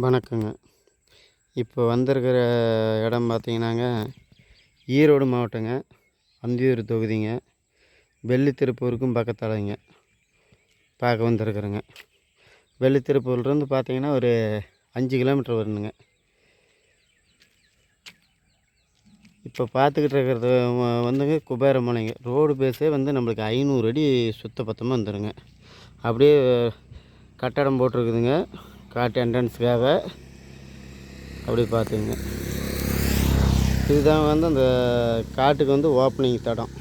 வணக்கங்க. இப்போ வந்திருக்கிற இடம் பார்த்தீங்கன்னாங்க ஈரோடு மாவட்டங்க. அந்தியூர் தொகுதிங்க. வெள்ளித்திருப்பூருக்கும் பக்கத்தாலங்க பார்க்க வந்திருக்குறேங்க. வெள்ளித்திருப்பூர்லேருந்து பார்த்தீங்கன்னா ஒரு அஞ்சு கிலோமீட்டர் வரணுங்க இப்போ பார்த்துக்கிட்டு இருக்கிறது வந்துங்க குபேரமலைங்க. ரோடு பேஸே வந்து நம்மளுக்கு ஐநூறு அடி சுத்த பத்தமாக வந்துடுங்க அப்படியே கட்டடம் போட்டிருக்குதுங்க. காட்டு என்ட்ரன்ஸுக்காக அப்படி பார்த்துங்க இதுதான் வந்து அந்த காட்டுக்கு வந்து ஓப்பனிங் தடம்.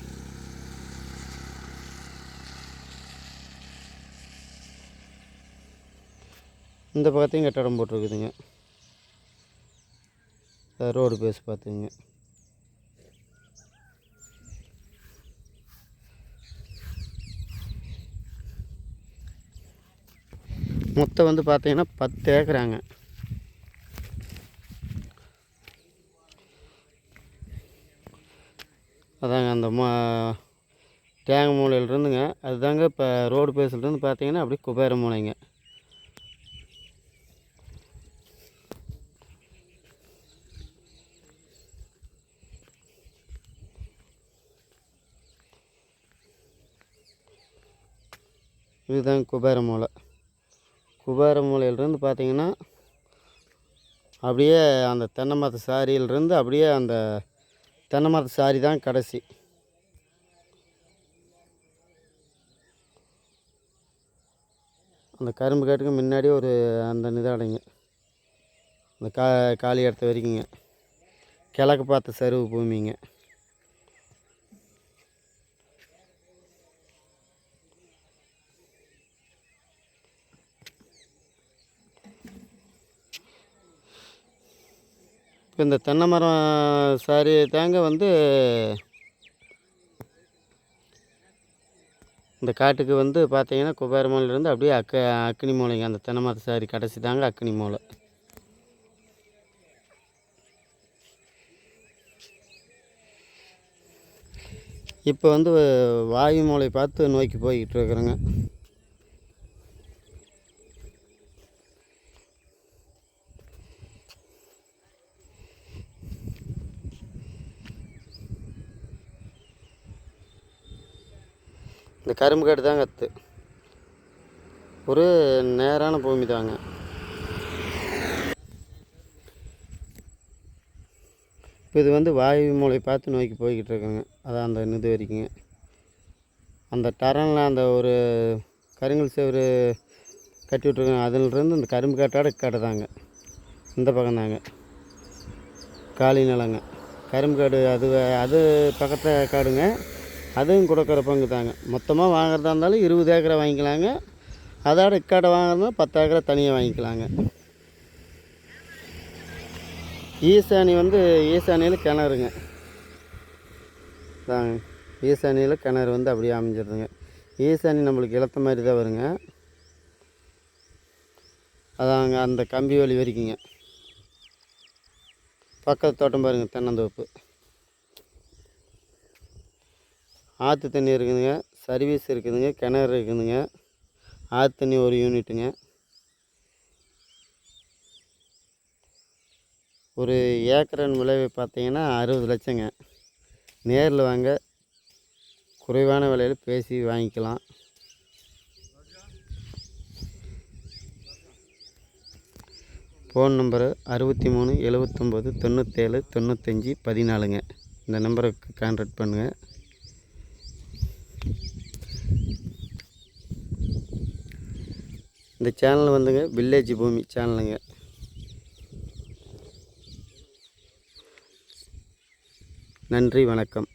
இந்த பக்கத்தையும் கட்டடம் போட்டிருக்குதுங்க. ரோடு பேஸ் பார்த்துங்க மொத்தம் வந்து பார்த்தீங்கன்னா பத்து ஏக்கராங்க. அதாங்க அந்த மா தேங்க மூலையிலிருந்துங்க அதுதாங்க இப்போ ரோடு பேஸ்லேருந்து பார்த்தீங்கன்னா அப்படியே குபேர மூலைங்க. இதுதாங்க குபேர மூலை. குபேர மூலையிலிருந்து பார்த்தீங்கன்னா அப்படியே அந்த தென்னை மரத்து சாரியிலிருந்து அப்படியே அந்த தென்னை மரத்து சாரி தான் கடைசி. அந்த கரும்பு காட்டுக்கு முன்னாடி ஒரு அந்த நிதாடைங்க அந்த கா காலி இடத்து வரைக்குங்க. கிழக்கு பார்த்த சருவு பூமிங்க. இப்போ இந்த தென்னை மரம் சாரி தாங்க வந்து இந்த காட்டுக்கு வந்து பார்த்தீங்கன்னா குபேரமலையிலேருந்து அப்படியே அக்க அக்னி மூலைங்க. அந்த தென்னை மரத்து சாரி கடைசி தாங்க அக்னி மூலை இப்போ வந்து வாயு மூலை பார்த்து நோக்கி போய்கிட்டு இருக்கிறேங்க. இந்த கரும்பு காடு தான் கற்று ஒரு நேரான பூமி தாங்க. இப்போ இது வந்து வாயு மூளை பார்த்து நோக்கி போய்கிட்டு இருக்கோங்க. அதான் அந்த இது வரைக்குங்க. அந்த டரனில் அந்த ஒரு கருங்கல் சேவர் கட்டி விட்ருக்காங்க அதிலிருந்து இந்த கரும்பு காட்டோட காடு தாங்க. இந்த பக்கம் தாங்க. காலி நிலங்க. கரும்பு காடு அது அது பக்கத்து காடுங்க. அதுவும் கொடுக்குற பங்கு தாங்க. மொத்தமாக வாங்குறதா இருந்தாலும் இருபது ஏக்கரை வாங்கிக்கலாங்க. அதோட இக்காடை வாங்குறதா பத்து ஏக்கரை தனியாக வாங்கிக்கலாங்க. ஈசானி வந்து ஈசானியில் கிணறுங்க. தாங்க ஈசானியில் கிணறு வந்து அப்படியே அமைஞ்சிருதுங்க. ஈசானி நம்மளுக்கு இழுத்த மாதிரி தான் வருங்க. அதாங்க அந்த கம்பி வழி வரைக்குங்க. பக்கத்து தோட்டம் பாருங்கள் தென்னந்தோப்பு. ஆற்று தண்ணி இருக்குதுங்க சர்வீஸ் இருக்குதுங்க கிணறு இருக்குதுங்க. ஆற்று தண்ணி ஒரு யூனிட்டுங்க ஒரு ஏக்கரன் விளைவு பார்த்தீங்கன்னா அறுபது லட்சங்க. நேரில் வாங்க குறைவான விலையில் பேசி வாங்கிக்கலாம். ஃபோன் நம்பரு அறுபத்தி மூணு எழுவத்தொம்போது தொண்ணூற்றேழு தொண்ணூத்தஞ்சு பதினாலுங்க. இந்த நம்பருக்கு கான்டாக்ட் பண்ணுங்கள் இந்த சேனல் வந்துங்க வில்லேஜ் பூமி சேனலுங்க நன்றி வணக்கம்.